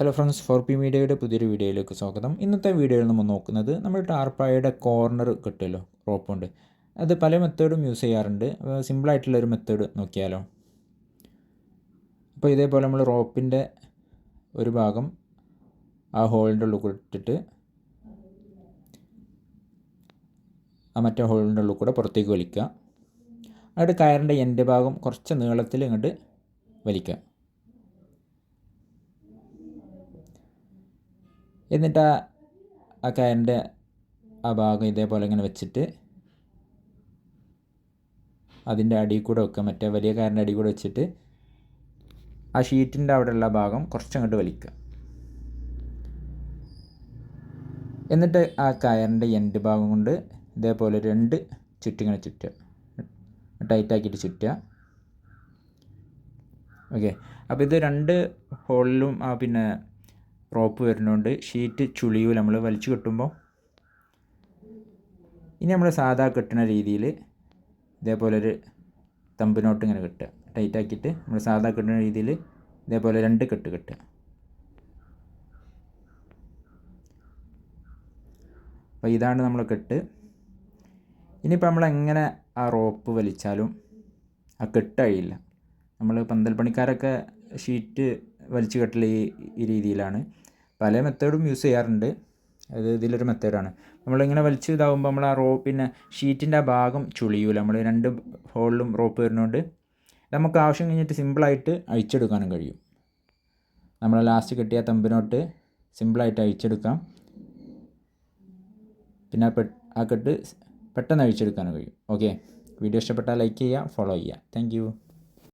Hello friends four P മീഡിയയുടെ പുതിയൊരു വീഡിയോയിലേക്ക് സ്വാഗതം. ഇന്നത്തെ വീഡിയോയിൽ നമ്മൾ നോക്കുന്നത് നമ്മൾ ടാർപ്പായയുടെ കോർണർ കിട്ടുമല്ലോ റോപ്പുണ്ട് അത് പല മെത്തേഡും യൂസ് ചെയ്യാറുണ്ട്. സിമ്പിളായിട്ടുള്ള ഒരു മെത്തേഡ് നോക്കിയാലോ. അപ്പോൾ ഇതേപോലെ നമ്മൾ റോപ്പിന്റെ ഒരു ഭാഗം ആ ഹോളിന്റെ ഉള്ളിൽ കൂടെ ഇട്ടിട്ട് ആ മറ്റേ ഹോളിന്റെ ഉള്ളിൽ കൂടെ പുറത്തേക്ക് വലിക്കുക. എന്നിട്ട് കയറിന്റെ എന്റെ ഭാഗം കുറച്ച് നീളത്തിൽ ഇങ്ങോട്ട് വലിക്കുക. എന്നിട്ട് ആ കയറിന്റെ ആ ഭാഗം ഇതേപോലെ ഇങ്ങനെ വെച്ചിട്ട് അതിന്റെ അടി കൂടെ വെക്കുക. മറ്റേ വലിയ കയറിന്റെ അടി കൂടെ വെച്ചിട്ട് ആ ഷീറ്റിന്റെ അവിടെയുള്ള ഭാഗം കുറച്ചങ്ങോട്ട് വലിക്കുക. എന്നിട്ട് ആ കയറിന്റെ എൻഡ് ഭാഗം കൊണ്ട് ഇതേപോലെ രണ്ട് ചുറ്റിങ്ങനെ ചുറ്റുക. ടൈറ്റാക്കിയിട്ട് ചുറ്റുക. ഓക്കെ അപ്പോൾ ഇത് രണ്ട് ഹോളിലും ആ പിന്നെ റോപ്പ് വരുന്നുണ്ട് ഷീറ്റ് ചുളിയും നമ്മൾ വലിച്ചു കെട്ടുമ്പോൾ ഇനി നമ്മൾ സാധാ കെട്ടുന്ന രീതിയിൽ ഇതേപോലെ ഒരു തമ്പിനോട്ട് ഇങ്ങനെ കെട്ടുക. ടൈറ്റ് ആക്കിയിട്ട് നമ്മൾ സാധാ കെട്ടുന്ന രീതിയിൽ ഇതേപോലെ രണ്ട് കെട്ട് കെട്ടുക. അപ്പോൾ ഇതാണ് നമ്മൾ കെട്ട്. ഇനിയിപ്പോൾ നമ്മൾ എങ്ങനെ ആ റോപ്പ് വലിച്ചാലും ആ കെട്ട് അഴിയില്ല നമ്മൾ പന്തൽ പണിക്കാരൊക്കെ ഷീറ്റ് വലിച്ചു കെട്ടൽ ഈ രീതിയിലാണ്. പല മെത്തേഡും യൂസ് ചെയ്യാറുണ്ട്. അത് ഇതിലൊരു മെത്തേഡാണ്. നമ്മളിങ്ങനെ വലിച്ച് ഇതാകുമ്പോൾ നമ്മൾ ആ റോ പിന്നെ ഷീറ്റിന്റെ ആ ഭാഗം ചുളിയൂല. നമ്മൾ രണ്ട് ഹോളിലും റോപ്പ് വരുന്നതുകൊണ്ട് നമുക്ക് ആവശ്യം കഴിഞ്ഞിട്ട് സിമ്പിളായിട്ട് അഴിച്ചെടുക്കാനും കഴിയും. നമ്മൾ ലാസ്റ്റ് കെട്ടിയ തമ്പിനോട്ട് സിമ്പിളായിട്ട് അഴിച്ചെടുക്കാം. പിന്നെ ആ കെട്ട് പെട്ടെന്ന് അഴിച്ചെടുക്കാനും കഴിയും. ഓക്കെ? വീഡിയോ ഇഷ്ടപ്പെട്ടാൽ ലൈക്ക് ചെയ്യുക ഫോളോ ചെയ്യുക. താങ്ക്